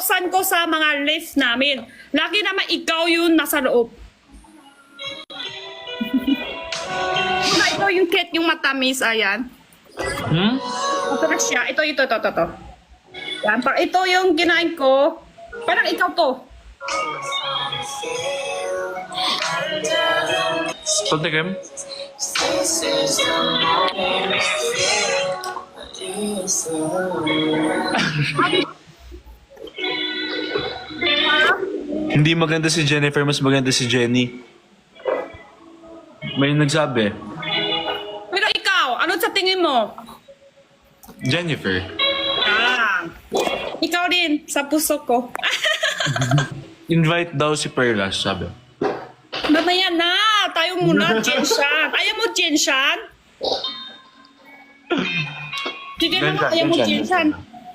binubuksan ko sa mga list namin. Lagi naman ikaw yun nasa loob. Diba, ito yung cake, yung matamis, ayan. Hmm? Ito na siya. Ito, ito, ito, ito, ito. Yan, par ito yung kinain ko. Parang ikaw to. Patikim? Hindi maganda si Jennifer, mas maganda si Jenny. May nagsabi, Pero ikaw, ano sa tingin mo? Jennifer. Ah, ikaw din, sa puso ko. Invite daw si Perlas, sabi. Mamaya na, tayo muna, Jenshan. Ayaw mo, Jenshan? Sige na Jenshan, ayaw mo, Jenshan, Jenshan.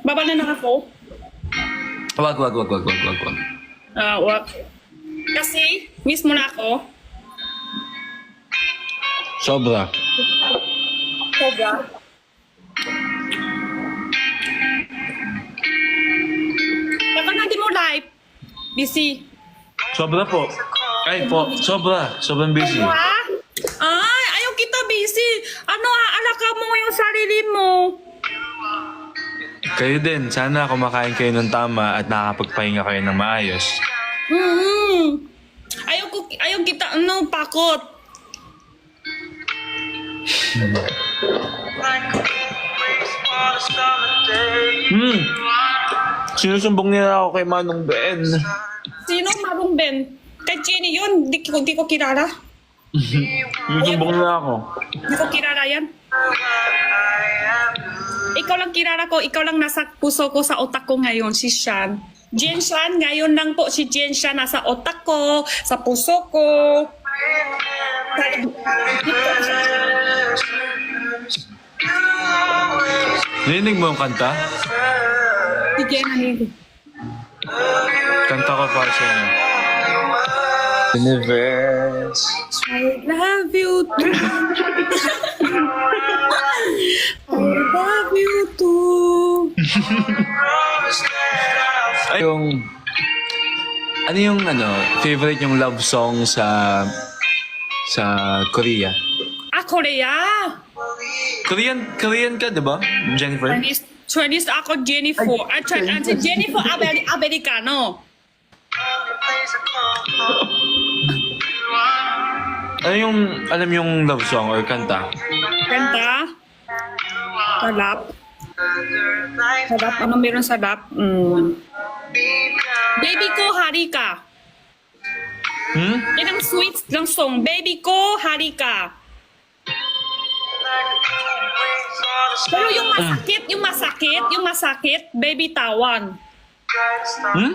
Baba na na ako. Wag, wag, wag, wag, wag, wag, wag. Ah, wag. Kasi, miss mo na ako. Sobra. Sobra. Baka na di mo live. Busy. Sobra po. Ay po, sobra. Sobrang busy. Ha? Ay, ayaw kita busy. Ano, aalaka mo yung sarili mo. Kayo din, sana kumakain kayo ng tama at nakakapagpahinga kayo ng maayos. Hmm. Ayaw ko, ayaw kita, ano, pakot. Hmm. Sinusumbong nila ako kay Manong Ben. Sino Marong Ben? Kay Jenny yun, di ko, di ko kilala. Sinusumbong nila ako. Di ko kilala yan. Ikaw lang kilala ko, ikaw lang nasa puso ko sa otak ko ngayon, si Shan. Jen Shan, ngayon lang po si Jen Shan nasa otak ko, sa puso ko. Narinig mo yung kanta? Si Jen, ano Kanta ko para sa inyo. Universe. I love you too. I love you too. Ay, yung... Ano yung ano, favorite yung love song sa sa Korea? Ah, Korea. Korean Korean ka, 'di ba? Jennifer? Chinese, Chinese ako Jennifer. Ah, Ch- ah, si Jennifer Amer- Americano. Ano yung alam yung love song or kanta? Kanta. Salap. Salap. Ano meron salap? Mm. Baby ko, hari ka. Hmm? Yan ang sweet ng song. Baby ko, hari ka. Pero yung masakit, yung masakit, yung masakit, baby tawan. Hmm?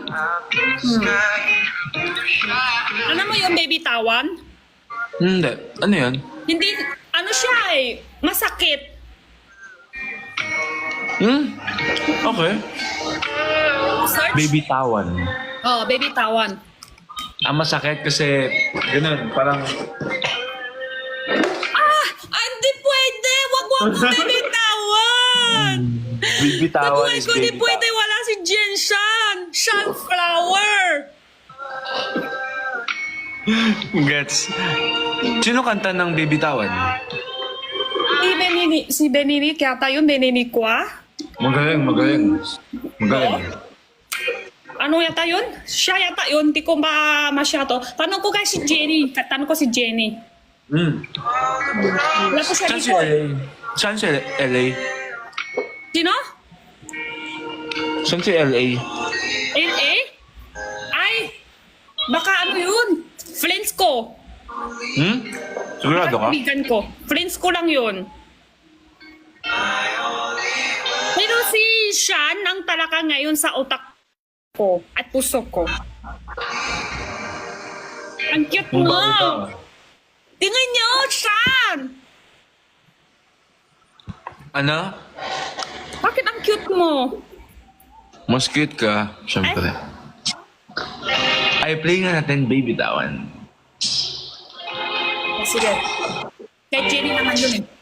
Ano mo yung baby tawan? Hindi. Ano yun? Hindi, ano siya eh, masakit. Hmm? Okay. Search? Baby tawan. Oh, baby tawan. Ang masakit kasi, ganun, parang, Ah! Hindi pwede! Wag wag ko baby tawan! baby tawan is ko, baby pwede tawan. wala si Jen Shan! Sunflower! Gets. Sino kanta ng baby tawan? Si Benini, si Benini, kaya tayo Benini ko ah. Magaling, magaling. Magaling. Ano yata yun? Siya yata yun, di ko ba masyado. Tanong ko kay si Jenny. Tanong ko si Jenny. Hmm. Wala ko siya Saan si dito. LA? Saan si LA? Sino? Saan si LA? LA? Ay! Baka ano yun? Friends ko. Hmm? Sigurado ka? Kaibigan ko. Friends ko lang yun. Si Sean ang talaga ngayon sa utak ko at puso ko. Ang cute mo! Tingnan niyo, Sean! Ano? Bakit ang cute mo? Mas cute ka, syempre. Ay, play nga natin Baby Tawan. Sige. Kay Jenny naman yun eh.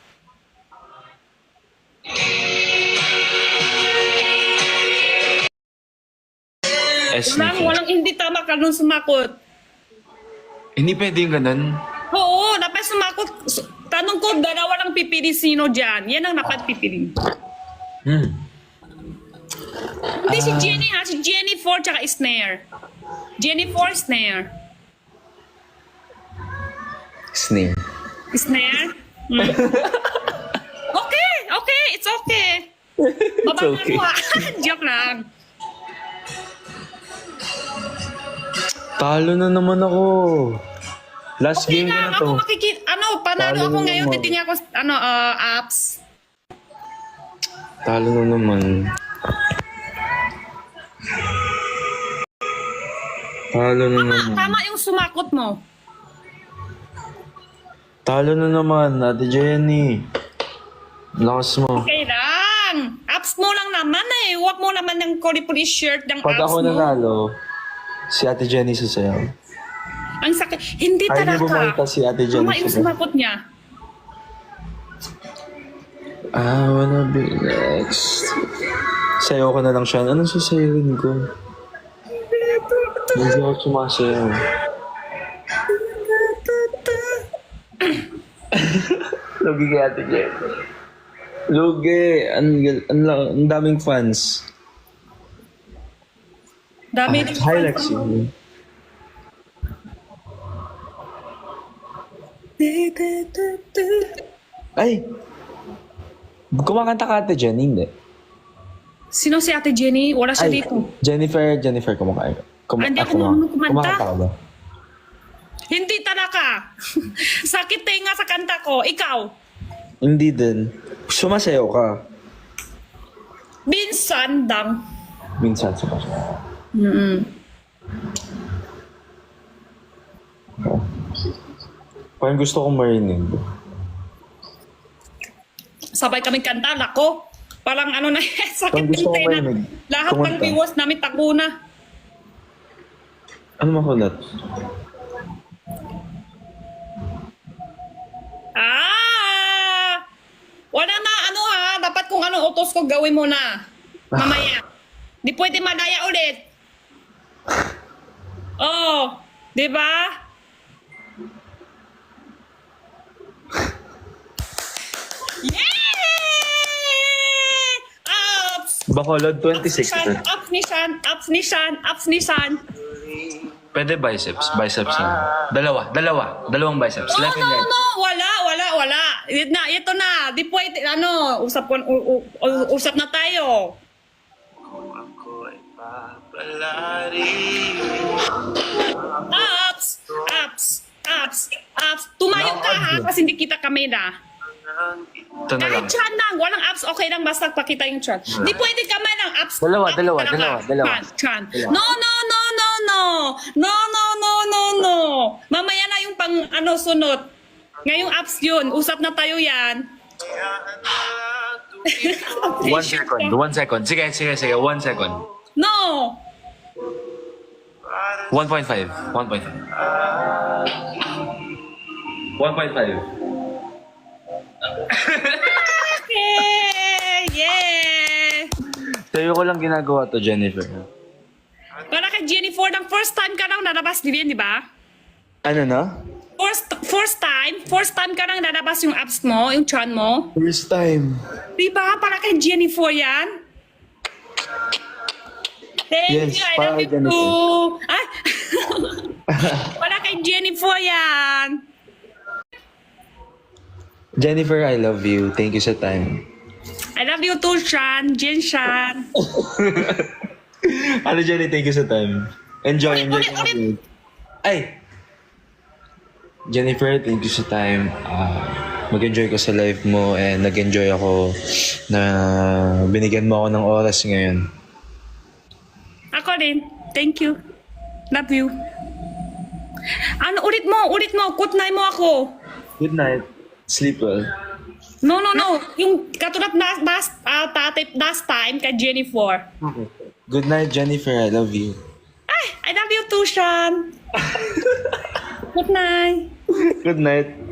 S Walang, Nikki. walang hindi tama ka nung sumakot. Hindi pwede yung ganun. Oo, dapat sumakot. Su- Tanong ko, dalawa lang pipili sino dyan. Yan ang dapat pipili. Hmm. Hindi si Jenny ha, si Jenny Ford tsaka Snare. Jenny Ford, Snare. Snake. Snare? Hmm. okay, okay, it's okay. Baba It's okay. Joke lang. Talo na naman ako. Last Okay game ko na, na to. ako makikita, ano, panalo Talo ako ngayon, naman. titingnan ako, ano, uh, apps. Talo na naman. Talo na Tama, naman. tama yung sumakot mo. Talo na naman, Ate Jenny. Lakas mo. Okay lang. Apps mo lang naman eh. Huwag mo naman ng kulipuli shirt ng Pag apps ako mo. Si Ate Jenny sasayaw. Ang sakit. Hindi Ayaw niyo bumalita talaga. si Ate Jenny Tama yung sasayaw. sumakot niya. I wanna be next. Sayaw ko na lang siya. Anong sasayawin ko? Hindi ako sumasayaw. Lugi kay Ate Jenny. Lugi. Ang, ang, ang, ang daming fans. Dami Ah, din. hi, Lexi. Ay! Kumakanta ka Ate Jenny, hindi. Sino si Ate Jenny? Wala siya Ay, dito. Jennifer, Jennifer, kumakain ka. Kum- Hindi ah, ako marunong kumanta. Kumakanta ka ba? Hindi talaga. Sakit tenga sa kanta ko. Ikaw. Hindi din. Sumasayaw ka. Minsan lang. Minsan sumasayaw. Mm-mm. Parang gusto kong marinig. Sabay kaming kanta. Lako. Parang ano na sakit Parang gusto ng ko marinig. Lahat ng Kumanta. viewers namin tago na. Ano makulat? Ah! Wala na ano ha. Dapat kung ano utos ko gawin mo na. Mamaya. Di pwede madaya ulit. Oh, di ba? Yay! Ups! Bacolod, 26. Shan, ups ni Shan, ups ni Shan, ups ni Shan. Pwede biceps. Biceps na. Dalawa. Dalawa. Dalawang biceps. No, Left and no, right. no, wala, wala, wala. Ito na, ito na. Di pwede, ano, usap, ko- u- u- u- usap na tayo. Ups, ups, ups, ups. Tumayo ka ha, kasi hindi kita kamera. Ito na lang. Kahit chan lang, walang apps, okay lang basta pakita yung chan. Di pwede kamay ng apps. Dalawa, apps dalawa, talaga. dalawa, dalawa. Chan, chan. Dalawa. No, no, no, no, no. No, no, no, no, no. Mamaya na yung pang ano sunod. Ngayong apps yun, usap na tayo yan. One second. One second. Sige, sige, sige. One second. No. 1.5. 1.5. 1.5. Okay! Yeah! Sa'yo ko lang ginagawa to, Jennifer. Para kay Jenny Ford, ang first time ka lang nalabas din, di ba? Ano na? First, first time, first time ka lang nalabas yung apps mo, yung chan mo. First time. Di ba? Para kay Jenny Ford yan. Thank Yes, you, I para love kay you Jennifer. too. Para kay Jenny Ford yan. Jennifer, I love you. Thank you sa time. I love you too, Shan. Jen Shan. Ano, Jenny? Thank you sa time. Enjoy, enjoy. Ulit, ulit. Ay! Jennifer, thank you sa time. Ah, mag-enjoy ka sa life mo and nag-enjoy ako na binigyan mo ako ng oras ngayon. Ako din. Thank you. Love you. Ano, ulit mo, ulit mo. Good night mo ako. Good night. Sleep well. No, no, no. Yung katulad na last, uh, last time kay Jennifer. Good night, Jennifer. I love you. Ay, I love you too, Sean. Good night. Good night.